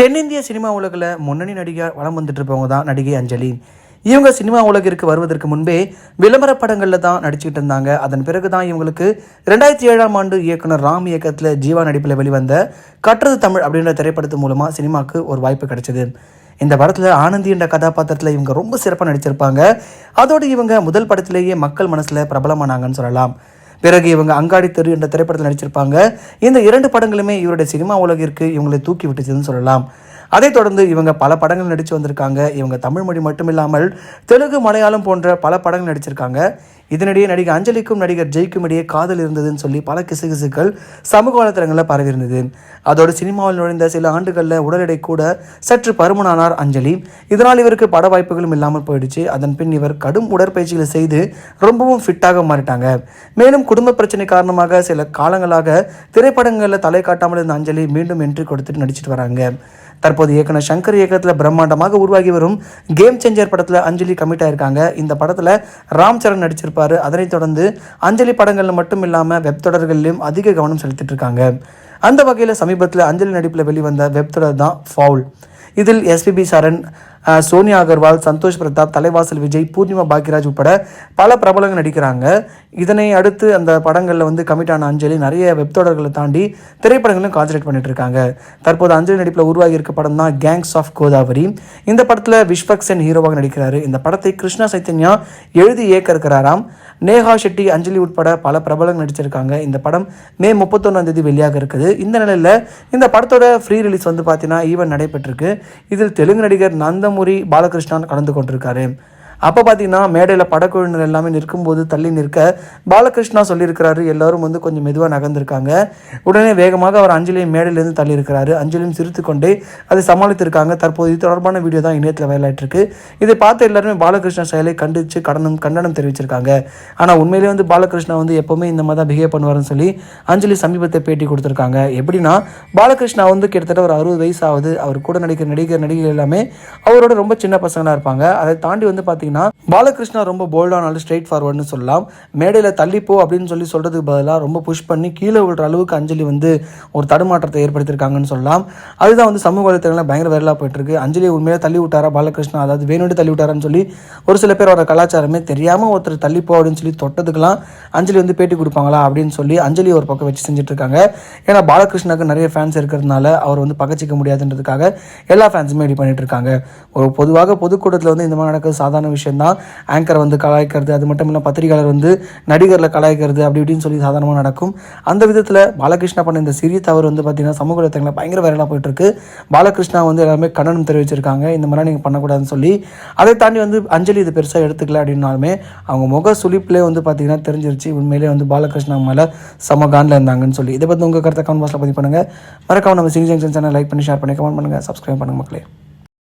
தென்னிந்திய சினிமா உலகில் முன்னணி நடிகர் வளம் வந்துட்டு இருப்பவங்க தான் நடிகை அஞ்சலி. இவங்க சினிமா உலகிற்கு வருவதற்கு முன்பே விளம்பர படங்களில் தான் நடிச்சுக்கிட்டு இருந்தாங்க. அதன் பிறகு தான் இவங்களுக்கு ரெண்டாயிரத்தி ஏழாம் ஆண்டு இயக்குனர் ராம் இயக்கத்தில் ஜீவா நடிப்பில் வெளிவந்த கற்றது தமிழ் அப்படின்ற திரைப்படத்து மூலமாக சினிமாவுக்கு ஒரு வாய்ப்பு கிடைச்சது. இந்த படத்தில் ஆனந்தி என்ற கதாபாத்திரத்தில் இவங்க ரொம்ப சிறப்பாக நடிச்சிருப்பாங்க. அதோடு இவங்க முதல் படத்திலேயே மக்கள் மனசில் பிரபலமானாங்கன்னு சொல்லலாம். பிறகு இவங்க அங்காடி தெரு என்ற திரைப்படத்தில் நடிச்சிருப்பாங்க. இந்த இரண்டு படங்களுமே இவருடைய சினிமா உலகிற்கு இவங்களை தூக்கி விட்டுச்சுன்னு சொல்லலாம். அதைத் தொடர்ந்து இவங்க பல படங்கள் நடித்து வந்திருக்காங்க. இவங்க தமிழ் மொழி மட்டும் இல்லாமல் தெலுங்கு மலையாளம் போன்ற பல படங்கள் நடிச்சிருக்காங்க. இதனிடையே நடிகர் அஞ்சலிக்கும் நடிகர் ஜெய்க்கும் இடையே காதல் இருந்ததுன்னு சொல்லி பல கிசுகிசுக்கள் சமூக வலைத்தளங்களில் பரவி இருந்தது. அதோடு சினிமாவில் நுழைந்த சில ஆண்டுகளில் உடல் எடை கூட சற்று பருமனானார் அஞ்சலி. இதனால் இவருக்கு பட வாய்ப்புகளும் இல்லாமல் போயிடுச்சு. அதன் பின் இவர் கடும் உடற்பயிற்சிகளை செய்து ரொம்பவும் ஃபிட்டாக மாறிட்டாங்க. மேலும் குடும்ப பிரச்சனை காரணமாக சில காலங்களாக திரைப்படங்களில் தலை காட்டாமல் இருந்த அஞ்சலி மீண்டும் என்ட்ரி கொடுத்துட்டு நடிச்சிட்டு வராங்க. தற்போது இயக்குனர் சங்கர் இயக்கத்தில் பிரம்மாண்டமாக உருவாகி வரும் கேம் சேஞ்சர் படத்தில் அஞ்சலி கமிட் ஆயிருக்காங்க. இந்த படத்தில் ராம் சரண் நடிச்சிருப்பார். அதனைத் தொடர்ந்து அஞ்சலி படங்களில் மட்டும் இல்லாமல் வெப் தொடர்களிலும் அதிக கவனம் செலுத்திட்டு இருக்காங்க. அந்த வகையில் சமீபத்தில் அஞ்சலி நடிப்பில் வெளிவந்த வெப் தொடர் தான் ஃபவுல் இதில் எஸ்பிபி சரண் சோனியா அகர்வால் சந்தோஷ் பிரதாப் தலைவாசல் விஜய் பூர்ணிமா பாக்யராஜ் உட்பட பல பிரபலங்கள் நடிக்கிறாங்க. இதனை அடுத்து அந்த படங்களில் வந்து கமிட் ஆன அஞ்சலி நிறைய வெப் தொடர்களை தாண்டி திரைப்படங்களும் கான்சன்ட்ரேட் பண்ணிட்டு இருக்காங்க தற்போது அஞ்சலி நடிப்பில் உருவாகி இருக்க படம் தான் கேங்ஸ் ஆஃப் கோதாவரி இந்த படத்தில் விஸ்வக்சன் ஹீரோவாக நடிக்கிறாரு. இந்த படத்தை கிருஷ்ணா சைத்தன்யா எழுதி இயக்க இருக்கிறாராம். நேஹா ஷெட்டி அஞ்சலி உட்பட பல பிரபலங்கள் நடிச்சிருக்காங்க. இந்த படம் மே முப்பத்தொன்னாம் தேதி வெளியாக இருக்குது. இந்த நிலையில் இந்த படத்தோட ஃப்ரீ ரிலீஸ் வந்து பார்த்தீங்கன்னா ஈவன் நடைபெற்றிருக்கு. இதில் தெலுங்கு நடிகர் நந்தமுரி பாலகிருஷ்ணன் கலந்து கொண்டிருக்காரு. அப்போ பார்த்தீங்கன்னா மேடையில் படக்குழுவினர் எல்லாமே நிற்கும்போது தள்ளி நிற்க பாலகிருஷ்ணா சொல்லியிருக்கிறாரு. எல்லாரும் வந்து கொஞ்சம் மெதுவாக நகர்ந்திருக்காங்க. உடனே வேகமாக அவர் அஞ்சலியும் மேடையிலேருந்து தள்ளியிருக்கிறாரு. அஞ்சலியும் சிரித்து கொண்டே அதை சமாளித்திருக்காங்க. தற்போது இது தொடர்பான வீடியோ தான் இணையத்தில் வேலையாட்டிருக்கு இதை பார்த்து எல்லாருமே பாலகிருஷ்ணா செயலை கண்டித்து கடனும் கண்டனம் தெரிவிச்சிருக்காங்க. ஆனால் உண்மையிலேயே வந்து பாலகிருஷ்ணா வந்து எப்போவுமே இந்த மாதிரி தான் பிஹேவ் பண்ணுவாருன்னு சொல்லி அஞ்சலி சமீபத்தை பேட்டி கொடுத்துருக்காங்க. எப்படின்னா பாலகிருஷ்ணா வந்து கிட்டத்தட்ட ஒரு அறுபது வயசு ஆகுது. அவர் கூட நடிக்கிற நடிகர் நடிகர் எல்லாமே அவரோட ரொம்ப சின்ன பசங்களாக இருப்பாங்க. அதை தாண்டி வந்து பார்த்தீங்கன்னா பாலகிருஷ்ணா ரொம்ப போல்டானாலும் ஸ்ட்ரெயிட் ஃபார்வர்ட்னு சொல்லலாம். மேடையில் தள்ளிப்போ அப்படின்னு சொல்லி சொல்கிறதுக்கு பதிலாக ரொம்ப புஷ் பண்ணி கீழே விழுற அளவுக்கு அஞ்சலி வந்து ஒரு தடுமாற்றத்தை ஏற்படுத்தியிருக்காங்கன்னு சொல்லலாம். அதுதான் வந்து சமூக வலைத்தளங்களில் பயங்கர வைரலாக போயிட்டுருக்கு. அஞ்சலி உண்மையிலே தள்ளி விட்டாரா பாலகிருஷ்ணா? அதாவது வேணுண்டு தள்ளி விட்டாரான்னு சொல்லி ஒரு சில பேரோட கலாச்சாரமே தெரியாமல் ஒருத்தர் தள்ளிப்போ அப்படின்னு சொல்லி தொட்டதுக்கெல்லாம் அஞ்சலி வந்து பேட்டி கொடுப்பாங்களா அப்படின்னு சொல்லி அஞ்சலி ஒரு பக்கம் வச்சு செஞ்சுட்டு இருக்காங்க ஏன்னா பாலகிருஷ்ணாவுக்கு நிறைய ஃபேன்ஸ் இருக்கிறதுனால அவர் வந்து பகச்சிக்க முடியாதுன்றதுக்காக எல்லா ஃபேன்ஸுமே ரெடி பண்ணிட்டு இருக்காங்க ஒரு பொதுவாக பொதுக்கூட்டத்தில் வந்து இந்த மாதிரி நடக்கிறது சாதாரண விஷயம் விஷயந்தான் ஆங்கரை வந்து கலாய்க்கிறது அது மட்டும் இல்லை பத்திரிகையாளர் வந்து நடிகரில் கலாய்க்கிறது அப்படி இப்படின்னு சொல்லி சாதாரணமாக நடக்கும். அந்த விதத்தில் பாலகிருஷ்ணா பண்ண இந்த சிறிய தவறு வந்து பார்த்தீங்கன்னா சமூக வலைத்தளங்களில் பயங்கர வைரலாக போயிட்டுருக்கு. பாலகிருஷ்ணா வந்து எல்லாருமே கண்டனம் தெரிவிச்சிருக்காங்க இந்த மாதிரிலாம் நீங்கள் பண்ணக்கூடாதுன்னு சொல்லி. அதை தாண்டி வந்து அஞ்சலி இது பெருசாக எடுத்துக்கல அப்படின்னாலுமே அவங்க முக சுழிப்பிலே வந்து பார்த்தீங்கன்னா தெரிஞ்சிருச்சு. உண்மையிலே வந்து பாலகிருஷ்ணா மேலே சம காண்டில் இருந்தாங்கன்னு சொல்லி. இதை பற்றி உங்கள் கருத்தை கமெண்ட் பாக்ஸில் பதிவு பண்ணுங்கள் மறக்காம நம்ம சிங் ஜங்ஷன் சேனல் லைக் பண்ணி ஷேர் பண்ணி கமெண்ட் பண்ணுங்கள் சப்ஸ்கிரைப் பண்ணுங்கள் மக்களே.